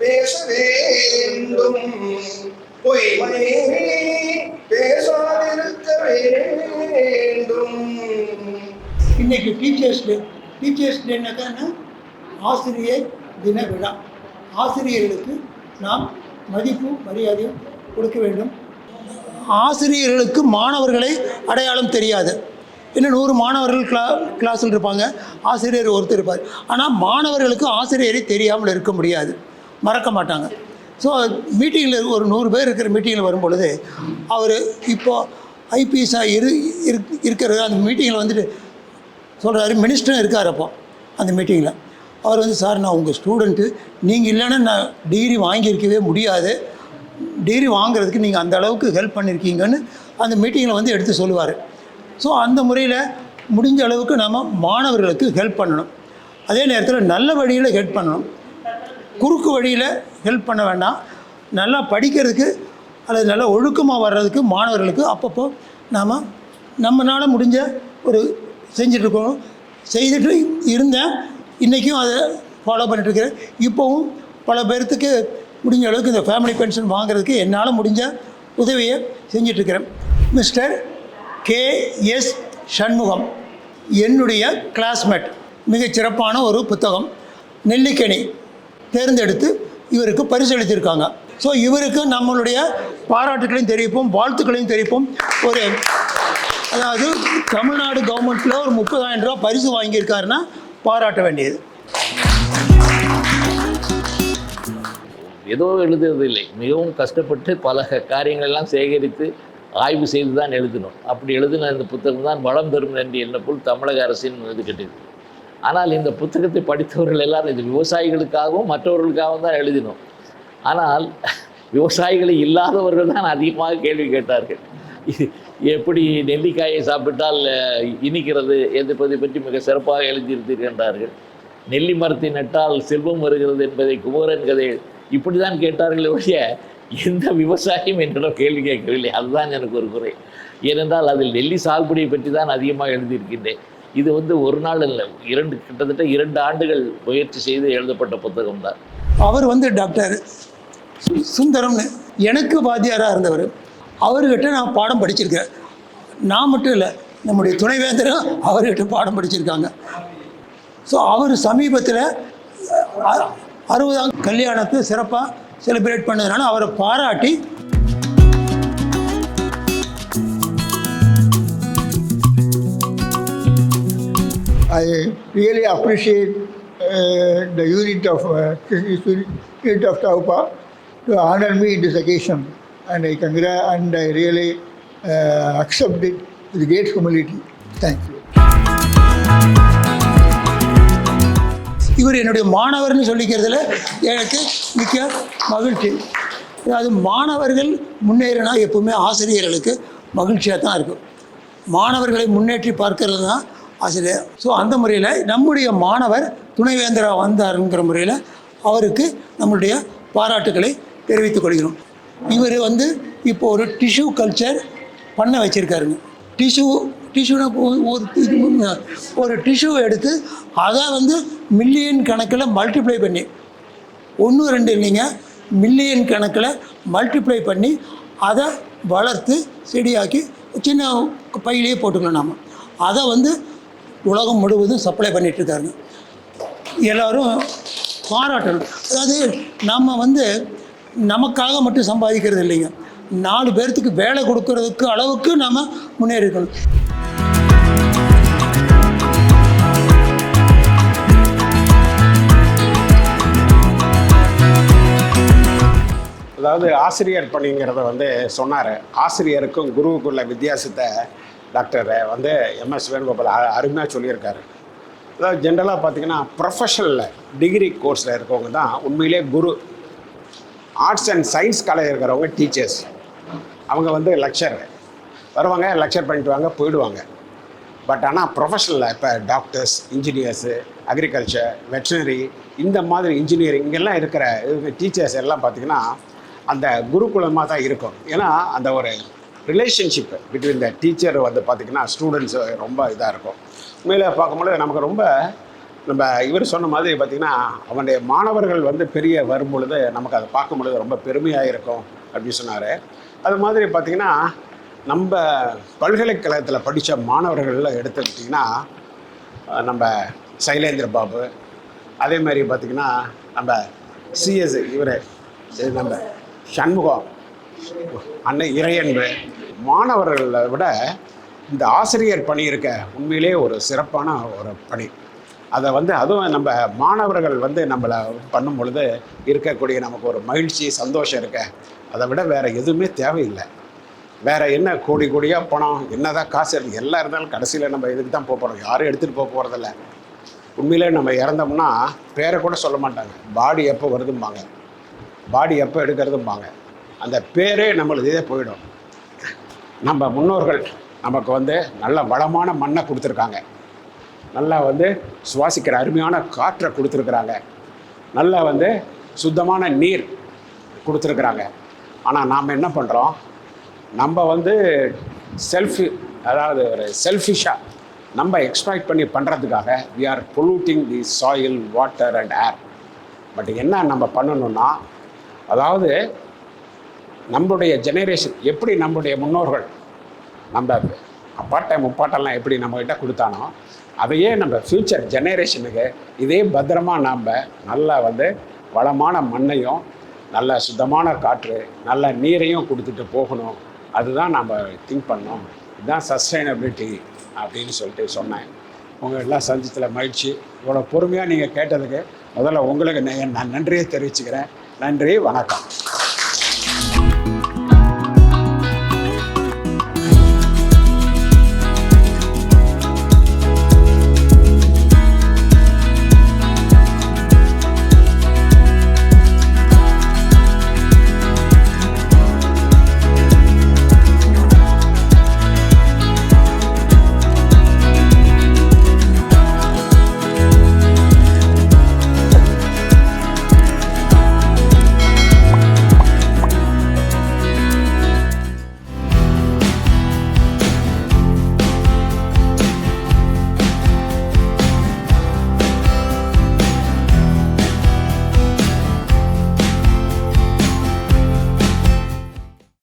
பேச வேண்டும் பொய்மை பேசாதிருக்க வேண்டும் இன்னைக்கு டீச்சர்ஸ் டே. டீச்சர்ஸ் டேனாக்கா ஆசிரியர் தின விழா ஆசிரியர்களுக்கு நாம் மதிப்பும் மரியாதையும் கொடுக்க வேண்டும். ஆசிரியர்களுக்கு மாணவர்களை அடையாளம் தெரியாது. இன்னும் நூறு மாணவர்கள் கிளா கிளாஸில் இருப்பாங்க. ஆசிரியர் ஒருத்தர் இருப்பார். ஆனால் மாணவர்களுக்கு ஆசிரியரை தெரியாமல் இருக்க முடியாது. மறக்க மாட்டாங்க. ஸோ மீட்டிங்கில் ஒரு நூறு பேர் இருக்கிற மீட்டிங்கில் வரும் பொழுது அவர் இப்போ ஐபிஎஸ்ஸாக இரு இருக்- இருக்கிற அந்த மீட்டிங்கில் வந்துட்டு சொல்கிறாரு மினிஸ்டரும் இருக்கார் அப்போ அந்த மீட்டிங்கில் அவர் வந்து சார் நான் உங்கள் ஸ்டூடெண்ட்டு நீங்கள் இல்லைன்னா நான் டிகிரி வாங்கியிருக்கவே முடியாது. டிகிரி வாங்குறதுக்கு நீங்கள் அந்த அளவுக்கு ஹெல்ப் பண்ணியிருக்கீங்கன்னு அந்த மீட்டிங்கில் வந்து எடுத்து சொல்லுவார். ஸோ அந்த முறையில் முடிஞ்ச அளவுக்கு நம்ம மாணவர்களுக்கு ஹெல்ப் பண்ணணும். அதே நேரத்தில் நல்ல வழியில் ஹெல்ப் பண்ணணும். குறுக்கு வழியில் ஹெல்ப் பண்ண வேண்டாம். நல்லா படிக்கிறதுக்கு அல்லது நல்லா ஒழுக்கமாக வர்றதுக்கு மாணவர்களுக்கு அப்பப்போ நாம் நம்மளால் முடிஞ்ச ஒரு செஞ்சிட்ருக்கோம் செய்துட்டு இருந்தேன். இன்றைக்கும் அதை ஃபாலோ பண்ணிட்டுருக்கிறேன் இப்போவும் பல பேர்த்துக்கு முடிஞ்ச அளவுக்கு இந்த ஃபேமிலி பென்ஷன் வாங்குறதுக்கு என்னால் முடிஞ்ச உதவியை செஞ்சிட்ருக்கிறேன் மிஸ்டர் கே எஸ் சண்முகம் என்னுடைய கிளாஸ்மேட் மிகச் சிறப்பான ஒரு புத்தகம். நெல்லிக்கனி. தேர்ந்தெடுத்து இவருக்கு பரிசளித்திருக்காங்க. ஸோ இவருக்கு நம்மளுடைய பாராட்டுகளையும் தெரிவிப்போம் வாழ்த்துக்களையும் தெரிவிப்போம். ஒரு அதாவது தமிழ்நாடு கவர்மெண்ட்டில் ஒரு முப்பதாயிரம் ரூபாய் பரிசு வாங்கியிருக்காருன்னா பாராட்ட வேண்டியது. ஏதோ எழுதுறதில்லை மிகவும் கஷ்டப்பட்டு பல காரியங்களெல்லாம் சேகரித்து ஆய்வு செய்து தான் எழுதணும். அப்படி எழுதின இந்த புத்தகம் தான் வளம் தரும் நன்றி என்ன போல் தமிழக அரசின் இது கட்டியது ஆனால் இந்த புத்தகத்தை படித்தவர்கள் எல்லாரும் இது விவசாயிகளுக்காகவும் மற்றவர்களுக்காகவும் தான் எழுதினோம். ஆனால் விவசாயிகள் இல்லாதவர்கள் தான் அதிகமாக கேள்வி கேட்டார்கள். எப்படி நெல்லிக்காயை சாப்பிட்டால் இனிக்கிறது என்பதை பற்றி மிக சிறப்பாக எழுதியிருக்கின்றார்கள் நெல்லி மரத்தை நட்டால் செல்வம் வருகிறது என்பதை குமரன் கதை இப்படி தான் கேட்டார்கள் ஒழிய எந்த விவசாயம் என்னிடம் கேள்வி கேட்கவில்லை. அதுதான் எனக்கு ஒரு குறை. ஏனென்றால் அதில் நெல்லி சாகுபடியை பற்றி தான் அதிகமாக எழுதியிருக்கின்றேன். இது வந்து ஒரு நாள் இல்லை இரண்டு கிட்டத்தட்ட இரண்டு ஆண்டுகள் முயற்சி செய்து எழுதப்பட்ட புத்தகம் தான். அவர் வந்து டாக்டர் சு- சுந்தரம்னு எனக்கு வாத்தியாராக இருந்தவர். அவர்கிட்ட நான் பாடம் படிச்சிருக்கேன். நான் மட்டும் இல்லை நம்முடைய துணைவேந்தரும் அவர்கிட்ட பாடம் படிச்சிருக்காங்க. ஸோ அவர் சமீபத்தில் அறுபதாம் கல்யாணத்தை சிறப்பாக செலிப்ரேட் பண்ணதுனால அவரை பாராட்டி I really appreciate uh, the unit of uh, unit of Taupa to honor me in this occasion, and I congrat and I really uh, accept it with great humility. Thank you. இவர் என்னுடைய மாணவர்னு சொல்லிக்கிறதுல எனக்கு மிக்க மகிழ்ச்சி அதாவது மாணவர்கள் முன்னேறினா எப்பவுமே ஆசிரியர்களுக்கு மகிழ்ச்சியாக தான் இருக்கும் மாணவர்களை முன்னேற்றி பார்க்கறது தான் ஆசிரியர். ஸோ அந்த முறையில் நம்முடைய மாணவர் துணைவேந்தராக வந்தாருங்கிற முறையில் அவருக்கு நம்மளுடைய பாராட்டுக்களை தெரிவித்துக் கொள்கிறோம். இவர் வந்து இப்போ ஒரு டிஷ்யூ கல்ச்சர் பண்ண வச்சுருக்காருங்க. டிஷ்யூ டிஷ்யூனா ஒரு ஒரு டிஷ்யூ எடுத்து அதை வந்து மில்லியன் கணக்கில் மல்டிப்ளை பண்ணி ஒன்று ரெண்டு இல்லைங்க மில்லியன் கணக்கில் மல்டிப்ளை பண்ணி அதை வளர்த்து செடியாக்கி சின்ன பையிலேயே போட்டுக்கலாம் நாம். அதை வந்து உலகம் முழுவதும் சப்ளை பண்ணிகிட்ருக்காருங்க எல்லோரும் பாராட்டணும். அதாவது நம்ம வந்து நமக்காக மட்டும் சம்பாதிக்கிறது இல்லைங்க. நாலு பேர்த்துக்கு வேலை கொடுக்கறதுக்கு அளவுக்கு நம்ம முன்னேறிக்கணும். அதாவது ஆசிரியர் பணிங்கிறத வந்து சொன்னார். ஆசிரியருக்கும் குருவுக்குள்ள வித்தியாசத்தை டாக்டர் வந்து எம்எஸ் வேணுகோபால் அருமையாக சொல்லியிருக்காரு. அதாவது ஜென்ரலாக பார்த்தீங்கன்னா ப்ரொஃபஷனலில் டிகிரி கோர்ஸில் இருக்கவங்க தான் உண்மையிலே குரு. ஆர்ட்ஸ் அண்ட் சயின்ஸ் காலேஜ் இருக்கிறவங்க டீச்சர்ஸ் அவங்க வந்து லெக்சர் வருவாங்க லெக்சர் பண்ணிட்டு வாங்க போயிடுவாங்க. பட் ஆனால் ப்ரொஃபஷனலில் இப்போ டாக்டர்ஸ் இன்ஜினியர்ஸு அக்ரிகல்ச்சர் வெட்டினரி இந்த மாதிரி இன்ஜினியரிங் இங்கெல்லாம் இருக்கிற டீச்சர்ஸ் எல்லாம் பார்த்திங்கன்னா அந்த குருகுலமாக தான் இருக்கும். ஏன்னா அந்த ஒரு ரிலேஷன்ஷிப் பிட்வீன் த டீச்சர் வந்து பார்த்திங்கன்னா ஸ்டூடெண்ட்ஸ் ரொம்ப இதாக இருக்கும். உண்மையில் பார்க்கும்பொழுது நமக்கு ரொம்ப நம்ம இவர் சொன்ன மாதிரி பார்த்திங்கன்னா அவனுடைய மாணவர்கள் வந்து பெரிய வரும் பொழுது நமக்கு அதை பார்க்கும் பொழுது ரொம்ப பெருமையாக இருக்கும் அப்படின்னு சொன்னார். அது மாதிரி பார்த்திங்கன்னா நம்ம பல்கலைக்கழகத்தில் படித்த மாணவர்களில் எடுத்துக்கிட்டிங்கன்னா நம்ம சைலேந்திர பாபு அதே மாதிரி பார்த்திங்கன்னா நம்ம சிஎஸ் இவர் நம்ம சண்முகம் அன்னை இறையன்பு மாணவர்களை விட இந்த ஆசிரியர் பணி இருக்க உண்மையிலே ஒரு சிறப்பான ஒரு பணி. அதை வந்து அதுவும் நம்ம மாணவர்கள் வந்து நம்மளை பண்ணும் பொழுது இருக்கக்கூடிய நமக்கு ஒரு மகிழ்ச்சி சந்தோஷம் இருக்க. அதை விட வேறு எதுவுமே தேவையில்லை. வேறு என்ன கோடி கோடியாக பணம் என்னதான் காசு இருக்குது எல்லாம் இருந்தாலும் கடைசியில் நம்ம இதுக்கு தான் போக போகிறோம் யாரும் எடுத்துகிட்டு போக போகிறதில்ல உண்மையிலே நம்ம இறந்தோம்னா பேரை கூட சொல்ல மாட்டாங்க. பாடி எப்போ வருதும்பாங்க. பாடி எப்போ எடுக்கிறதும்பாங்க. அந்த பேரே நம்மளுக்கு இதே போயிடும். நம்ம முன்னோர்கள் நமக்கு வந்து நல்ல வளமான மண்ணை கொடுத்துருக்காங்க. நல்லா வந்து சுவாசிக்கிற அருமையான காற்றை கொடுத்துருக்குறாங்க. நல்லா வந்து சுத்தமான நீர் கொடுத்துருக்குறாங்க. ஆனால் நாம் என்ன பண்ணுறோம் நம்ம வந்து செல்ஃபி அதாவது ஒரு செல்ஃபிஷாக நம்ம எக்ஸ்ட்ராக்ட் பண்ணி பண்ணுறதுக்காக we are polluting the soil water and air but என்ன நம்ம பண்ணணும்னா அதாவது நம்மளுடைய ஜெனரேஷன் எப்படி நம்முடைய முன்னோர்கள் நம்ம அப்பாட்டை முப்பாட்டெல்லாம் எப்படி நம்மக்கிட்ட கொடுத்தானோ அதையே நம்ம ஃப்யூச்சர் ஜெனரேஷனுக்கு இதே பத்திரமா நாம் நல்லா வந்து வளமான மண்ணையும் நல்ல சுத்தமான காற்று நல்ல நீரையும் கொடுத்துட்டு போகணும். அதுதான் நம்ம திங்க் பண்ணோம். இதுதான் சஸ்டைனபிலிட்டி அப்படின்னு சொல்லிட்டு சொன்னேன். உங்கள் எல்லாம் சந்தித்தில் மகிழ்ச்சி. இவ்வளோ பொறுமையாக நீங்கள் கேட்டதுக்கு முதல்ல உங்களுக்கு நான் நன்றியை தெரிவிச்சுக்கிறேன். நன்றி வணக்கம்.